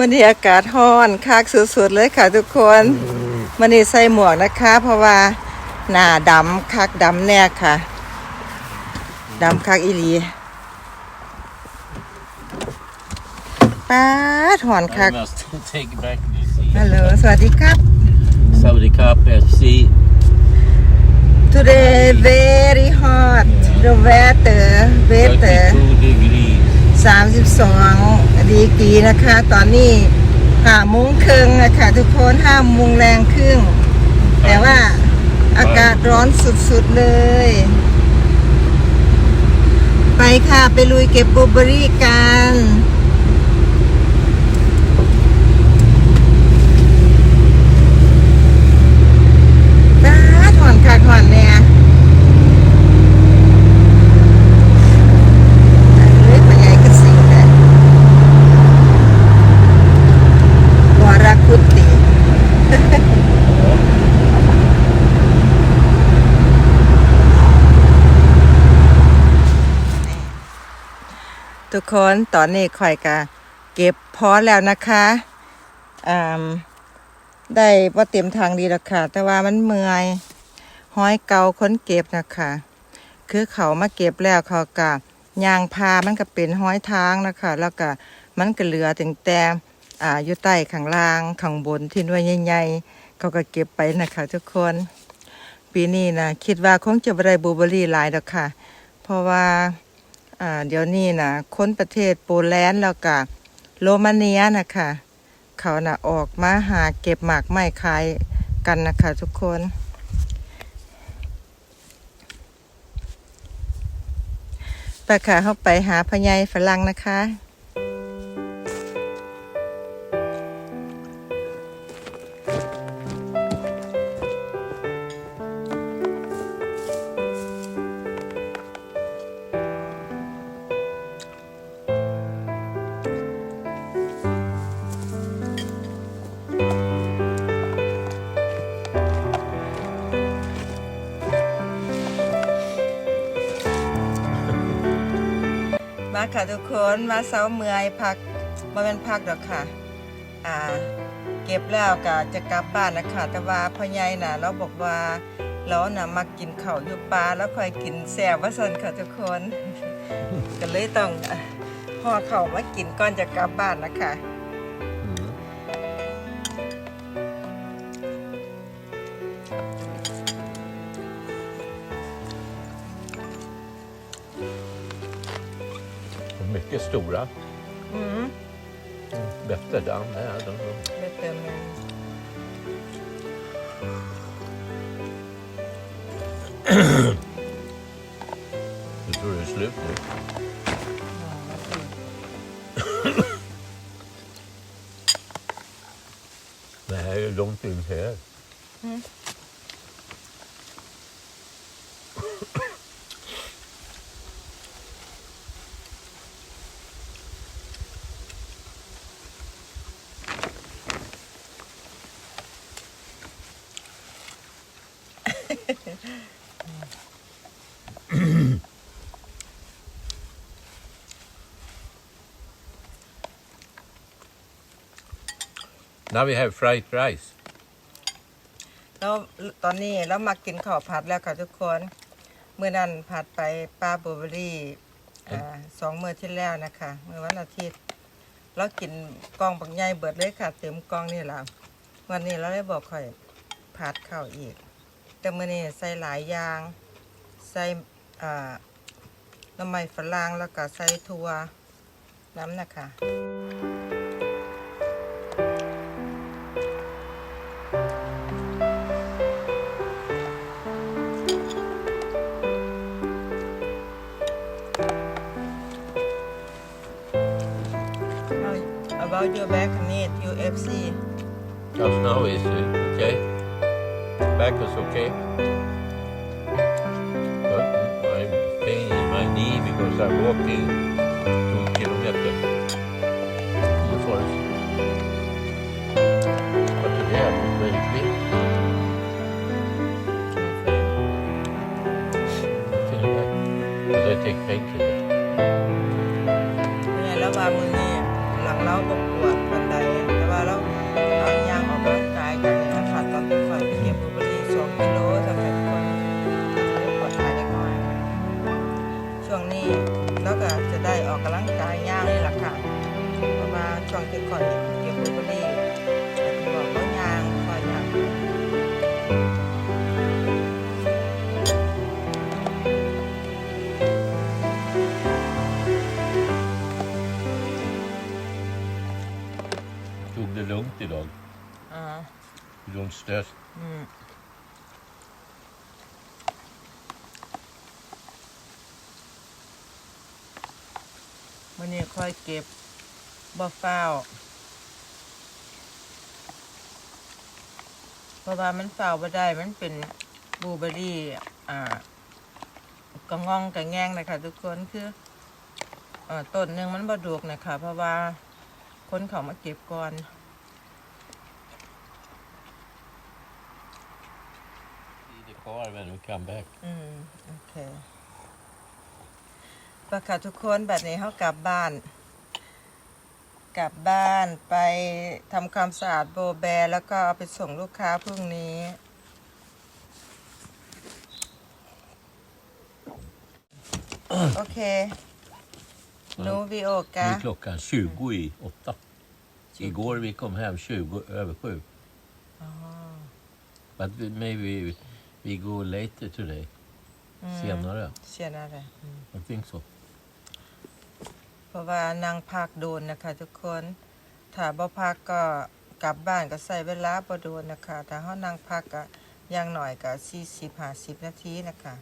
มันนี้อากาศร้อนคักสุดๆเลยค่ะทุกคนมันนี้ใส่หมวกนะคะ เพราะว่าหน้าดำคักดำแน่ค่ะดำคักอีหลีป้าดหอนคัก I must take it back this seat. ฮัลโหลสวัสดีครับ Saudi Cup FC. today very hot the weather weather 32ดีกีนะคะ ตอนนี้ห้าโมงครึ่งนะคะทุกคนห้าโมงแรงครึ่ง แต่ว่าอากาศร้อนสุดๆเลย ไปค่ะ ไปลุยเก็บบลูเบอรี่กัน น้าถอนค่ะถอนเนี่ยเฮ้ยปัญญาก็สิงเลยวาราคุติ ทุก คนตอนนี้ข่อยกะเก็บพอแล้วนะคะอ่าได้ว่าเต็มทางดีแล้วค่ะ แต่ว่ามันเมื่อยห้อยเกาค้นเก็บนะคะ คือเขามาเก็บแล้วเขากะยางพามันก็เป็นห้อยทางนะคะ แล้วก็มันก็เหลือถึงแต่อ่าอยู่ใต้ข้างล่างข้างบนที่หน่วยใหญ่ๆเขาก็เก็บไปนะคะ ทุกคน ปีนี้นะคิดว่าคงจะบ่ได้บลูเบอรรี่หลายดอกค่ะ เพราะว่า อ่าเดี๋ยวนี้นะคนประเทศโปแลนด์แล้วก็โรมาเนียนะคะเขาน่ะออกมาหาเก็บหมากไม้ขายกันนะคะทุกคนไปค่ะเข้าไปหาพญายฝรั่งนะคะ มาค่ะทุกคนมาเซาเมื่อยพักมาเป็นพักดอกค่ะ อ่า เก็บแล้วก็จะกลับบ้านนะคะแต่ว่าพ่อใหญ่น่ะ เราบอกว่าเราน่ะมากินข้าวอยู่ป่าแล้วค่อยกินแซ่บว่าซั่นค่ะทุกคน ก็เลยต้องอะห่อข้าวมากินก่อนจะกลับบ้านนะคะ Mycket stora. อืม Bättre damm här. De, de. เบ็ดเติมเลย Jag tror det är slut nu. Det här är långt in här. Now we have fried rice. แล้วตอนนี้เรามากินข้าวผัดแล้วค่ะทุกคน เมื่อนั้นผัดไปปลาบลูเบอรี่อ่าสองมื้อที่แล้วนะคะเมื่อวันอาทิตย์เรากินกล่องบักใหญ่เบิดเลยค่ะเต็มกล่องนี่แหละวันนี้เราได้บอกค่อยผัดข้าวอีก แต่มื่อนี้ใส่หลายอย่างใส่อ่าน้ำมันฝรั่งแล้วก็ใส่ถั่วน้ำนะคะ Just now is uh, okay. Back is okay. But I'm pain in my knee because I'm walking two kilometers in the forest. But today I was very fit. I feel like because I take painkillers. เป็นไงแล้วว่ามือนี้ หลังเราบกปวดปันใดแต่ว่าเราเอา ะว่าช่วงที่คอยเก็บบลูเบอร์รี่แต่ที่บอกว่ายางคอยยาง Tog det lugnt idag. อ่า Don't stress. อืมวันนี้ค่อยเก็ บบ่ฟ้าวเพราะว่ามันเฝ้าวบ่ได้มันเป็นบลูเบอร์รี่อ่ากระงองกระแงงนะคะทุกคนคือเอ่อต้นหนึ่งมันบ่ดกนะคะ เพราะว่าคนเขามาเก็บก่อน See the car when we come back. อืม โอเคปะค่ะทุกคนแบบนี้เขากลับบ้าน กลับบ้านไปทำความสะอาดโบแบร์แล้วก็เอาไปส่งลูกค้าพรุ่งนี้ โอเคหนูวิโอกะ Nu är klockan 20 i 8. Igår vi kom hem 20 över 7. อ๋อ But we, maybe we go later today. อืม Senare. เสียนะเลยอืม I think so. พราะว่านั่งพักโดนนะคะทุกคน ถ้าบ่พักก็กลับบ้านก็ใส่เวลาบ่โดนนะคะถ้าเฮานั่งพักก็อย่างหน่อยก็40 50นาทีนะคะ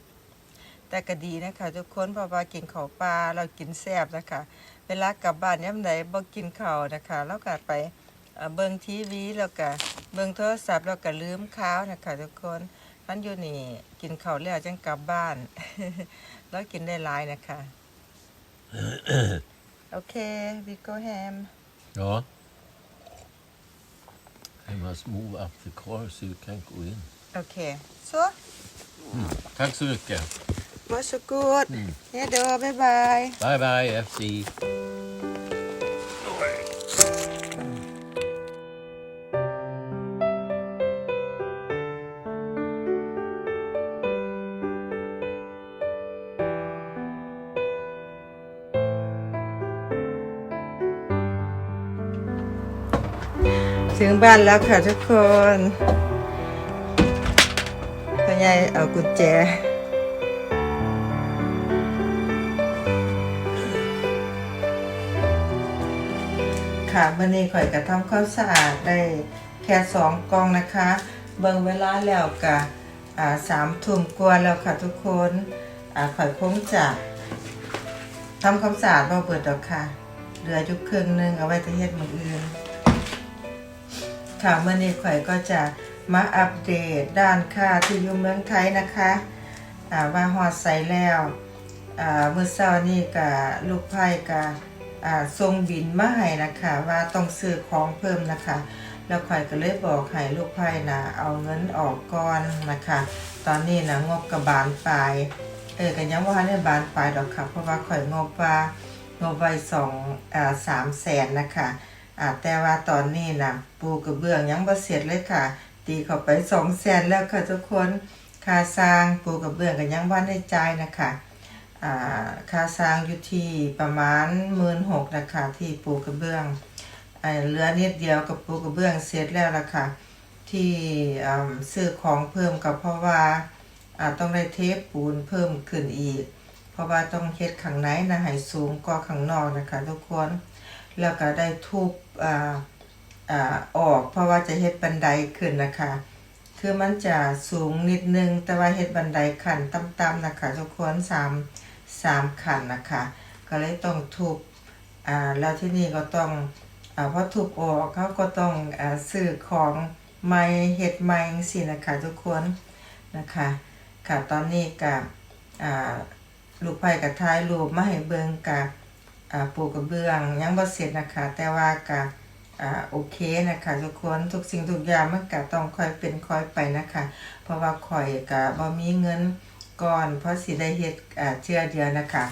แต่ก็ดีนะคะทุกคนเพราะว่ากินข้าวปลาเรากินแซ่บนะคะ เวลากลับบ้านยามใดบ่กินข้าวนะคะแล้วก็ไปเอ่อเบิ่งทีวีแล้วก็เบิ่งโทรศัพท์แล้วก็ลืมข้าวนะคะทุกคนท่านอยู่นี่กินข้าวแล้วจังกลับบ้าน แล้วกินได้หลายนะคะ Okay, we go home. Yeah, I must move up the car so you can go in. Okay, so. Mm. Tack så mycket. Varsågod. Mm. Hej då, bye bye. Bye bye FC. ถึงบ้านแล้วค่ะทุกคนพ่อใหญ่เอากุญแจ ค่ะวันนี้ข่อยกระทำความสะอาดได้แค่สองกองนะคะ เบิ่งเวลาแล้วกะสามทุ่มกว่าแล้วค่ะทุกคนข่อยคงจะทำความสะอาดบ่เบิดดอกค่ะ เหลืออยู่ครึ่งหนึงเอาไว้จะเฮ็ดมืออื่น ค่ะเมื่อนี้ข่อยก็จะมาอัปเดตด้านค่าที่อยู่เมืองไทยนะคะอาว่าฮอดใส่แล้วอาเมื่อเช้านี้กับลูกไผ่กับอ่าส่งบินมาให้นะคะ ว่าต้องซื้อของเพิ่มนะคะ แล้วข่อยก็เลยบอกให้ลูกไผ่นะเอาเงินออกก่อนนะคะ ตอนนี้นะงบกระบาลปลายเออกันยังว่าในบานปลายดอกค่ะเพราะว่าข่อยงบว่างบไว้สองอาสามแสนนะคะ อ่าแต่ว่าตอนนี้นะปูกระเบื้องยังบ่เสร็จเลยค่ะ ตีเข้าไปสองแสนแล้วค่ะทุกคนค่าสร้างปูกระเบื้องก็ยังบ่ได้จ่ายนะคะอ่าค่าสร้างอยู่ที่ประมาณหมื่นหกนะคะที่ปูกระเบื้องเหลือนิดเดียวกับปูกระเบื้องเสร็จแล้วล่ะค่ะ ที่ซื้อของเพิ่มก็เพราะว่าอ่าต้องได้เทปปูนเพิ่มขึ้นอีก เพราะว่าต้องเฮ็ดข้างในนะให้สูงกว่าข้างนอกนะคะทุกคน แล้วก็ได้ทุบ ออก เพราะว่าจะเฮ็ดบันไดขึ้นนะคะ คือมันจะสูงนิดนึง แต่ว่าเฮ็ดบันไดขันต่ำๆนะคะทุกคนสามสามขันนะคะ ก็เลยต้องทุบอ่าแล้วที่นี่ก็ต้องอ่าพอทุบออกเขาก็ต้องอ่าซื้อของไม้เฮ็ดไม้สินะคะทุกคนนะคะค่ะตอนนี้กับอ่าลูกไผ่กับท้ายรูปมาให้เบิ่งกับ ปูกระเบื้องยังบ่เสร็จนะคะ แต่ว่าก็โอเคนะคะทุกคนทุกสิ่งทุกอย่างมันก็ต้องค่อยเป็นค่อยไปนะคะ เพราะว่าข่อยก็บ่มีเงินก่อน เพราะสิได้เฮ็ดเชื่อเดียวนะคะ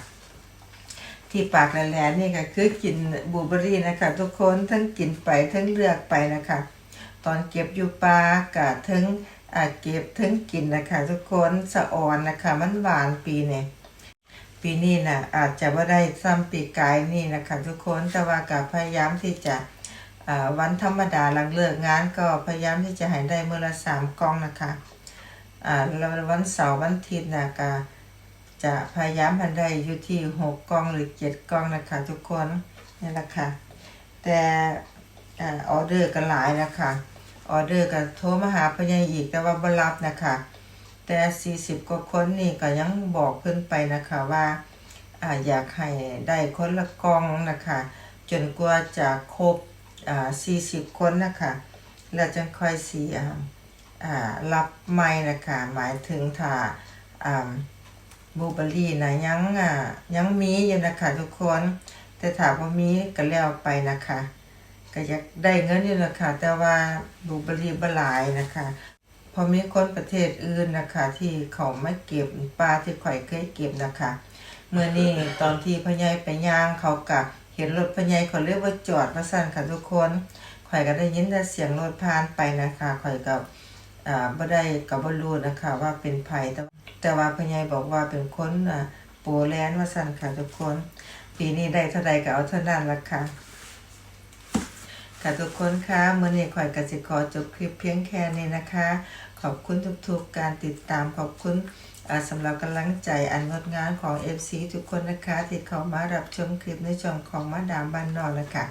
ที่ปากแหลมๆนี่ก็คือกินบูเบอรี่นะคะทุกคนทั้งกินไปทั้งเลือกไปนะคะ ตอนเก็บอยู่ปากะทั้งเก็บทั้งกินนะคะ ทุกคนสะอ่อนนะคะมันหวานปีนี้ ปีนี้น่ะอาจจะว่าได้ซ้ำปีกายนี่นะคะทุกคนแต่ว่ากับพยายามที่จะวันธรรมดาหลังเลิกงานก็พยายามที่จะให้ได้เมื้อละสามกองนะคะแล้ววันเสาร์วันอาทิตย์นะก็จะพยายามให้ได้อยู่ที่หกกองหรือเจ็ดกองนะคะทุกคนนี่แหละค่ะแต่ออเดอร์ก็หลายนะคะออเดอร์ก็โทรมาหาพญาอีกแต่ว่าบ่รับนะคะ แต่ 40 กว่าคนนี่ก็ยังบอกเพิ่นไปนะคะว่าอาอยากให้ได้คนละกองนะคะ จนกว่าจะครบอ่า40 คนนะคะแล้วจึงค่อยสิอ่ารับใหม่นะคะหมายถึงถ้าอ่าบูเบอรี่นะยังอ่ายังมีอยู่นะคะทุกคน แต่ถ้าบ่ามีก็แล้วไปนะคะ ก็อยากได้เงินอยู่นะคะแต่ว่าบูเบอรี่บหลายนะคะ พอมีคนประเทศอื่นนะคะ ที่เขาไม่เก็บปลาที่ข่อยเคยเก็บนะคะเมื่อนี้ตอนที่พ่อใหญ่ไปย่างเขากะเห็นรถพ่อใหญ่เขาเรียกว่าจอดว่าสั่นค่ะทุกคนข่อยก็ได้ยินแต่เสียงรถผ่านไปนะคะข่อยกับอ่าบ่ได้กับบ่รู้นะคะว่าเป็นไผแต่แต่ว่าพ่อใหญ่บอกว่าเป็นคนอ่าโปแลนด์ว่าสั่นค่ะทุกคน ปีนี้ได้เท่าใดก็เอาเท่านั้นละค่ะ ค่ะทุกคนคะเมื่อนี้ข่อยกสิขอจบคลิปเพียงแค่นี้นะคะ ขอบคุณทุกๆการติดตามขอบคุณอ่าสำหรับกำลังใจอันงดงามของ FC ทุกคนนะคะที่เข้ามารับชมคลิปในช่องของมาดามบ้านนอกนะคะ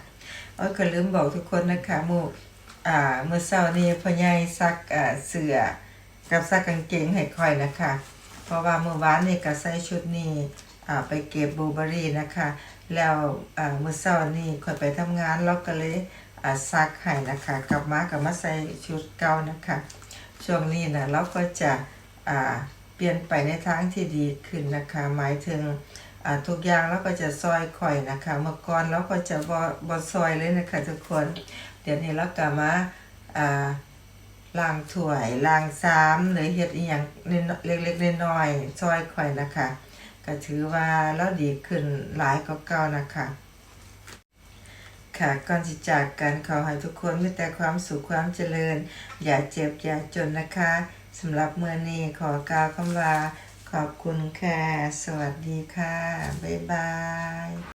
เอ้ยก็ลืมบอกทุกคนนะคะหมู่อ่าเมื่อเช้านี้พ่อใหญ่ซักเสื้อกับซักกางเกงให้ค่อยนะคะ เพราะว่าเมื่อวานนี่ก็ใส่ชุดนี้อ่าไปเก็บบลูเบอร์รี่นะคะ แล้วอ่าเมื่อเช้านี่ค่อยไปทำงานแล้วก็เลย ซักให้นะคะกลับมากับมาใส่ชุดเก่านะคะ ช่วงนี้นะเราก็จะเปลี่ยนไปในทางที่ดีขึ้นนะคะ หมายถึงทุกอย่างเราก็จะซอยข่อยนะคะ เมื่อก่อนเราก็จะบ่บ่ซอยเลยนะคะทุกคน เดี๋ยวนี้เราก็มาอ่าล้างถ้วยล้างซ้ำหรือเฮ็ดอีหยังเล็กๆน้อยๆซอยข่อยนะคะ ก็ถือว่าเราดีขึ้นหลายกว่าเก่านะคะ ค่ะก่อนสิจากกันขอให้ทุกคนมีแต่ความสุขความเจริญ อย่าเจ็บอย่าจนนะคะสำหรับเมื่อนี้ขอกล่าวคำว่าขอบคุณค่ะ สวัสดีค่ะ บ๊ายบาย